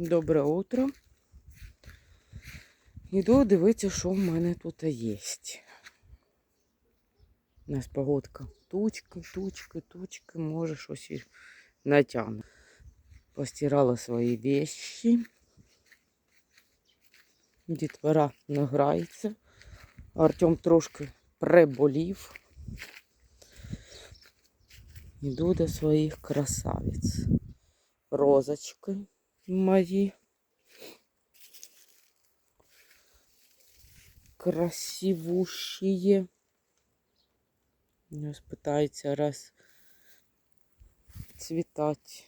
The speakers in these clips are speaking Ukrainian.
Добре утро. Іду дивитися, що в мене тут є. У нас погодка. Тучки, тучки, тучки, може щось і натягне. Постирала свої вещи. Дітвора награється. Артем трошки приболів. Іду до своїх красавиць. Розочки мої. Красивущие. Ось питається раз цвітати.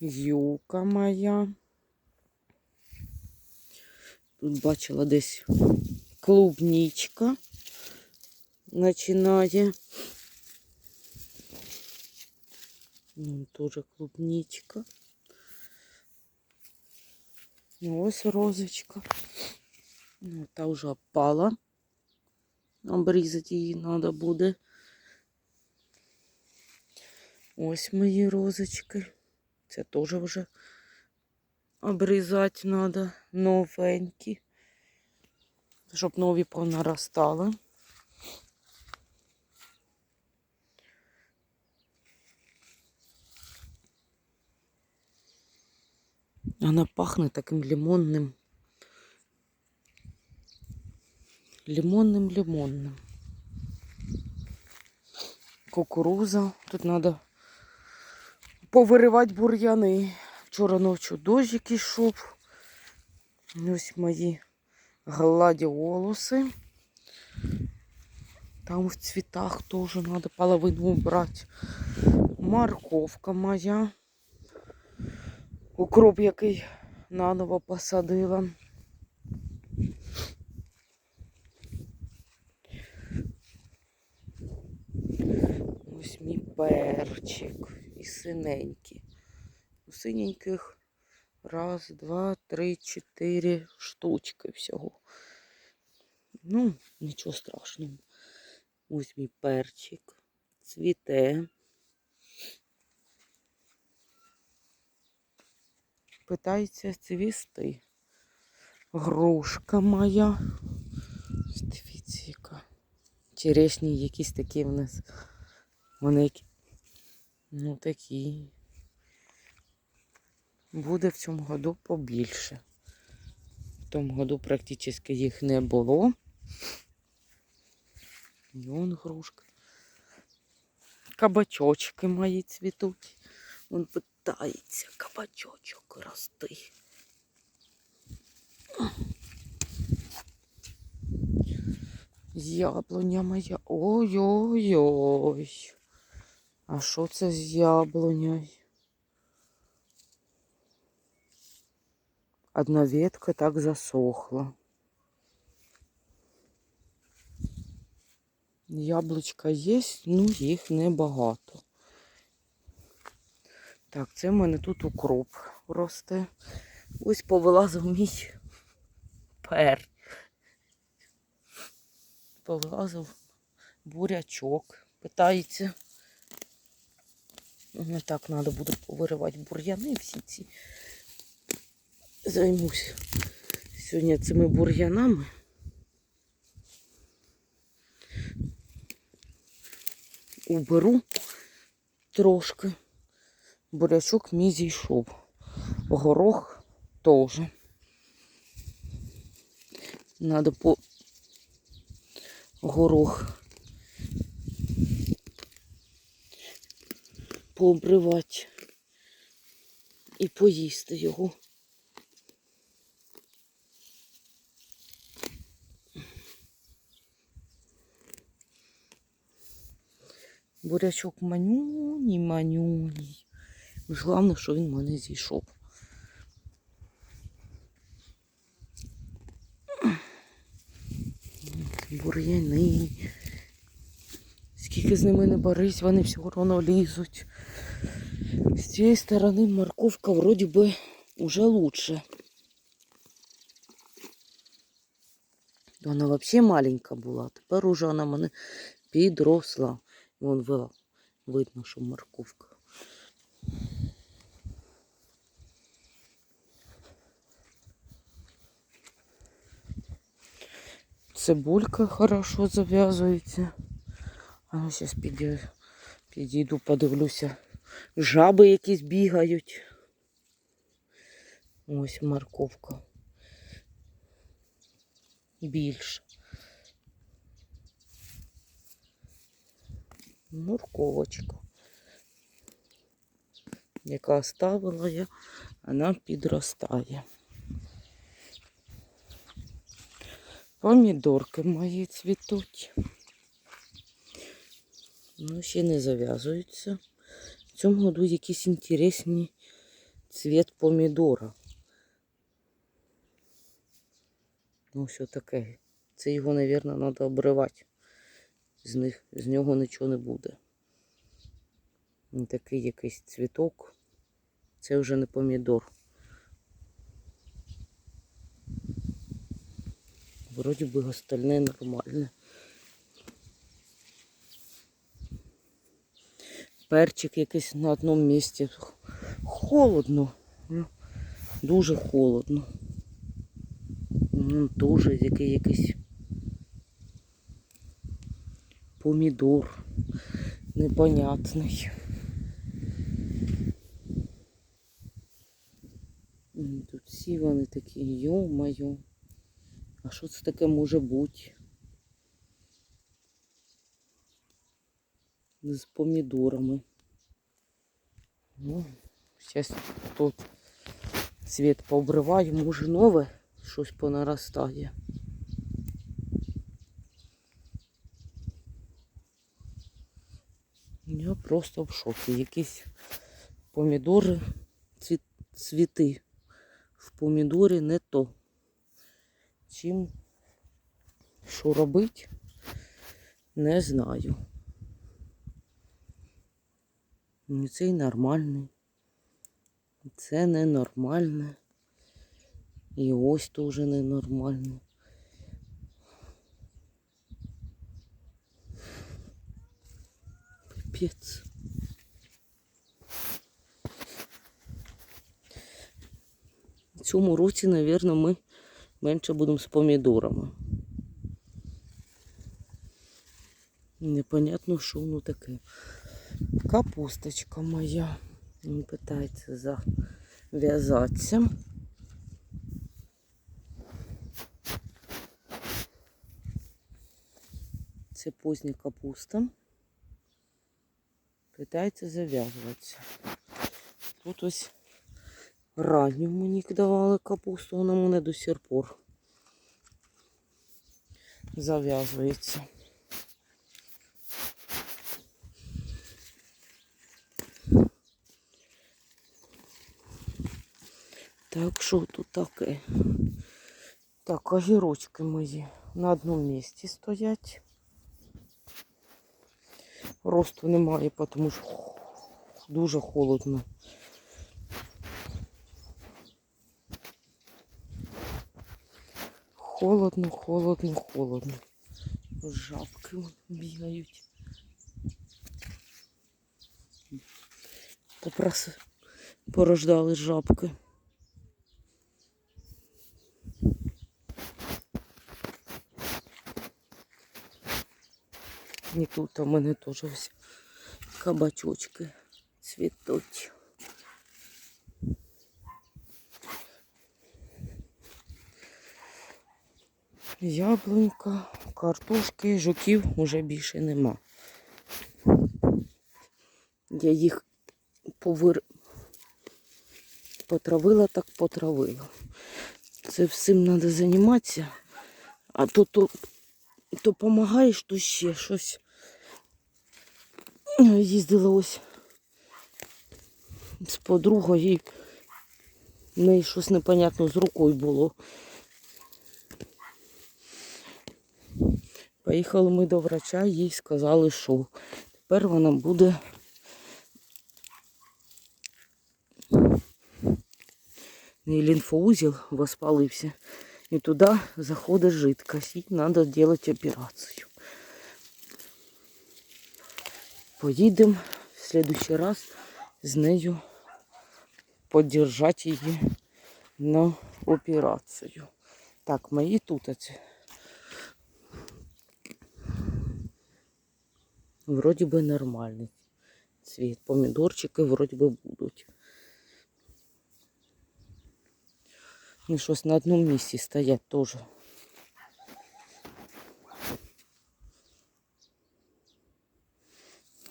Юка моя. Тут бачила десь клубничка починає. Ну, тоже клубничка. Ну, Ось розочка. Ну, та вже опала. Обрізати її треба буде. Ось мої розочки. Це теж вже обрізати треба новенькі. Щоб нові понаростали. Она пахнет таким лимонным. Лимонным, лимонным. Кукуруза. Тут надо повиривати бур'яни. Вчора ночі дощик ішов. Ось мої гладіолуси. Там в цвітах теж треба половину убрати. Морковка моя. Укроп, який наново посадила. Ось мій перчик і синенький. У синеньких раз, два, три, чотири штучки всього. Ну, нічого страшного. Ось мій перчик. Цвіте. Питається цвісти. Грушка моя. Дивіться, яка. Черешні якісь такі в нас. Вони ну такі. Буде в цьому году побільше. В тому году практично їх не було. І вон грушка. Кабачочки мої цвітуть. Вон питається кабачочок рости. Яблуня моя. Ой-ой-ой. А що це з яблунею? Одна ветка так засохла. Яблучка є, ну їх небагато. Так, це в мене тут укроп росте. Ось повилазив мій пер. Повилазив бурячок. Питається. Не так треба буде повиривати бур'яни всі ці. Займусь сьогодні цими бур'янами. Уберу трошки. Бурячок мій зійшов. Горох теж. Надо по горох пообривати і поїсти його. Бурячок манюній, манюній. Ж Головне, що він в мене зійшов. Бур'яни. Скільки з ними не борись, вони все одно лізуть. З цієї сторони морковка вроді би уже лучше. Вона взагалі маленька була, тепер уже вона мене підросла. Вон видно, що морковка. Цибулька хорошо зав'язується. А ну зараз підійду, підійду, подивлюся. Жаби якісь бігають. Ось морковка. Більше. Морковочка. Яка ставила я, вона підростає. Помідорки мої цвітуть. Ну, ще не зав'язуються. В цьому году якийсь інтересний цвіт помідора. Ну, що таке. Це його, мабуть, треба обривати. З, них, з нього нічого не буде. Такий якийсь цвіток. Це вже не помідор. Вроді би остальне нормальне. Перчик якийсь на одному місці. Холодно. Ну, Дуже холодно. Ну, Дуже який якийсь помідор непонятний. Тут всі вони такі, йо-моє. А що це таке може бути? З помідорами. Ну, зараз тут цвіт пообриваю, може нове щось понаростає. Я просто в шокі. Якісь помідори, цвіт, цвіти в помідорі не то. Чим що робити, не знаю. Ну, Цей нормальний. Це ненормальне. І ось теж ненормальне. Пипець. В цьому році, мабуть, ми менше будемо з помідорами. Непонятно, що воно таке. Капусточка моя. Він питається зав'язатися. Це позня капуста. Питається зав'язуватися. Тут ось ранню мені давали капусту, вона мене до сих пор зав'язується. Так, що тут таке? Так, огірочки мої на одному місці стоять. Росту немає, тому що дуже холодно. Холодно, холодно, холодно. Жабки бігають. Попрос... Порождали жабки. І тут у мене теж ось кабачочки цвітуть. Яблунька, картошки, жуків вже більше нема. Я їх повир... потравила, так потравила. Це всім треба займатися, а то то, то допомагаєш, то ще щось. Їздила ось з подругою в неї щось непонятно з рукою було. Поїхали ми до врача, їй сказали, що тепер вона буде не лімфоузел воспалився. І туди заходить жидкость. І треба робити операцію. Поїдемо в следующий раз з нею подержати її на операцію. Так, мої тут оці Вроді би нормальний цвіт. Помідорчики вроді би будуть. І щось на одному місці стоять теж.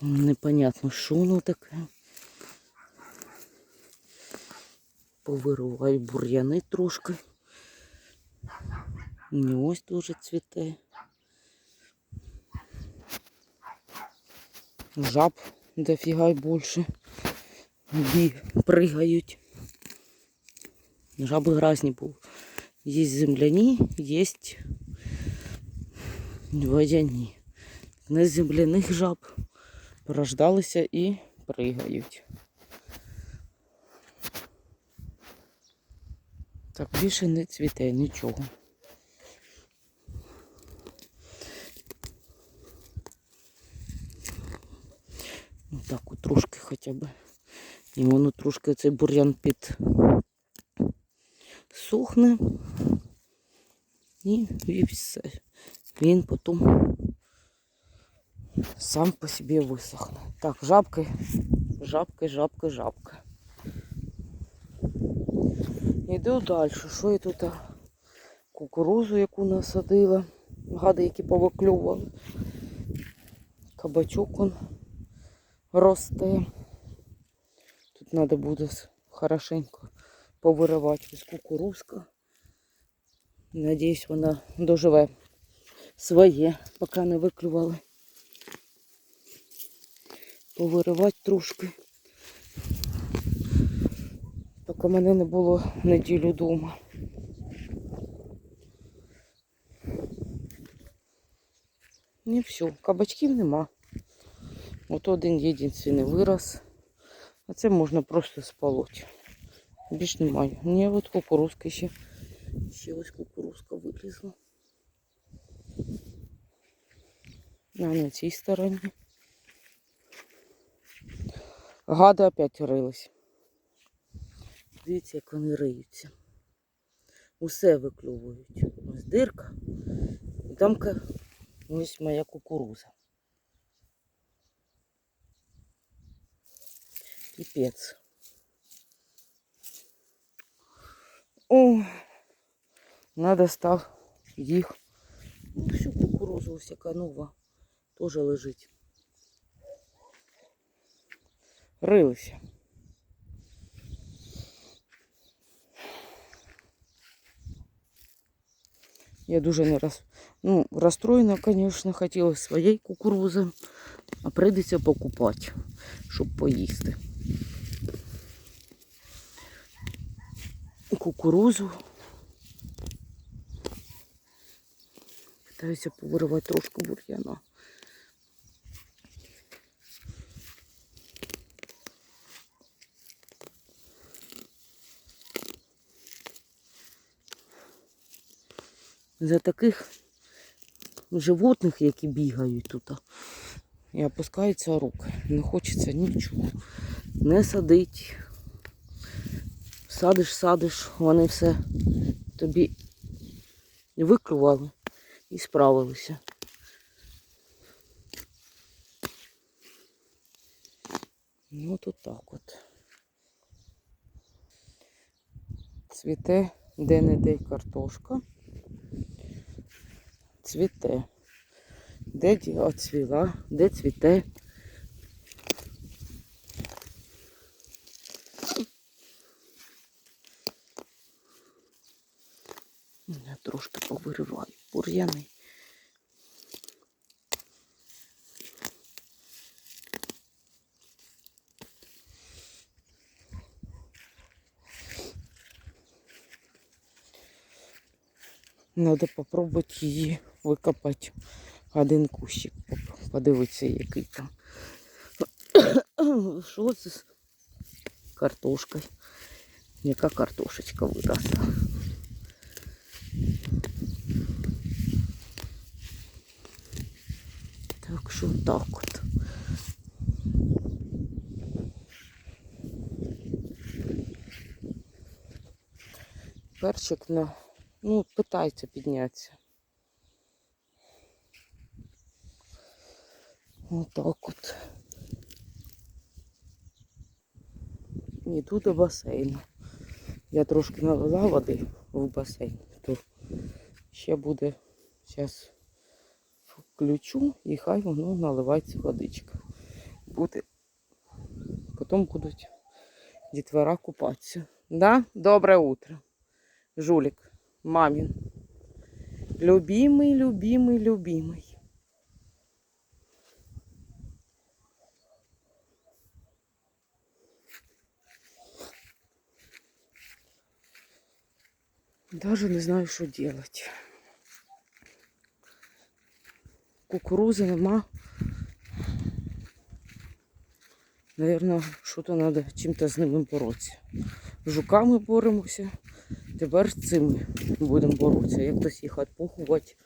Непонятно, що воно таке. Повирувають бур'яни трошки. І ось теж цвіте. Жаб дофіга більше. Бі пригають. Жаби гразні були. Є земляні, є водяні. На земляних жаб порождалися і пригають. Так більше не цвіте нічого. Ну так от трошки хоча б. І воно трошки цей бур'ян під сухне. І, і все. Він потім сам по собі висохне. Так, жабки, жабки, жабки, жабки. Йду далі. Що я тут? Кукурузу, яку насадила. Гади, які повиклювали. Кабачок он росте. Тут треба буде хорошенько повиривати із кукурузка. Надіюсь, вона доживе своє, поки не виклювали. Повиривати трошки. Поки мене не було неділю вдома. І все, кабачків нема. От один єдиний вирос. А це можна просто спалоть. Більш немає. Ні, от кукурузка ще. Ще ось кукурузка вилізла. А на цій стороні. Гади опять рились. Дивіться, як вони риються. Усе виклювують. Ось дирка. І там ось моя кукуруза. Піпець. О, надо став їх. Ну, всю кукурузу ось яка нова. Теж лежить. Рилися. Я дуже не роз... ну, розстроєна, звісно, хотіла своєї кукурузи, а прийдеться покупати, щоб поїсти. Кукурузу. Питаюся повиривати трошки бур'яна. За таких животних, які бігають тут, і опускаються руки. Не хочеться нічого. Не садить. Садиш, садиш, вони все тобі виклювали і справилися. Ну, тут так от. Цвіте де-не-де картошка. Цвіте. Де оцвіла, де цвіте. Я трошки повириваю бур'яни. Надо попробувати її викопати. Один кущик. Подивитися, який там. Що це з картошкою? Яка картошечка виросла. Так що так от. Перчик на... Ну, питається піднятися. Отак от. Іду до басейну. Я трошки налила води в басейн, то ще буде зараз включу і хай воно наливається водичка. Буде. Потім будуть дітвора купатися. Да? Доброе утро. Жулик, мамин. Любимый, любимый, любимый. Даже не знаю, що делать. Кукурузи нема. Наверное, що-то треба чим-то з ними боротися. Жуками боремося. Тепер з цими будемо боротися. Як хтось їх відпухувати,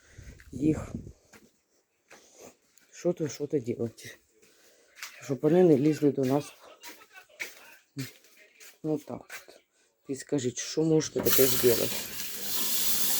їх що-то, що-то робити. Щоб вони не лізли до нас. Ну так от. І скажіть, що можете таке зробити?